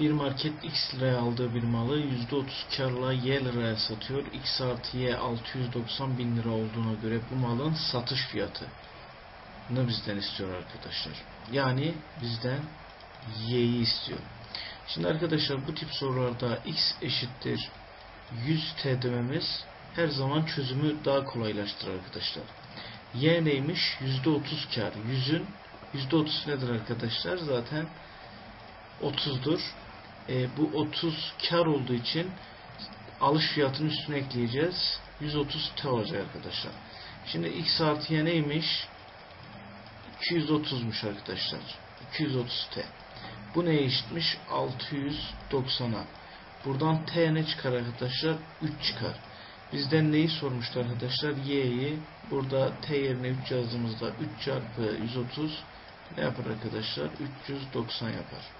bir market X liraya aldığı bir malı %30 karla Y liraya satıyor. X artı Y 690 bin lira olduğuna göre bu malın satış fiyatı ne bizden istiyor arkadaşlar. Yani bizden Y'yi istiyor. Şimdi arkadaşlar bu tip sorularda X eşittir 100T dememiz her zaman çözümü daha kolaylaştırır arkadaşlar. Y neymiş? %30 kar. 100'ün %30 nedir arkadaşlar? Zaten 30'dur. E, bu 30 kar olduğu için alış fiyatının üstüne ekleyeceğiz. 130 T olacak arkadaşlar. Şimdi X artı Y neymiş? 230'muş arkadaşlar. 230 T. Bu neye eşitmiş? 690'a. Buradan T ne çıkar arkadaşlar? 3 çıkar. Bizden neyi sormuştu arkadaşlar? Y'yi. Burada T yerine 3 yazdığımızda 3 çarpı 130 ne yapar arkadaşlar? 390 yapar.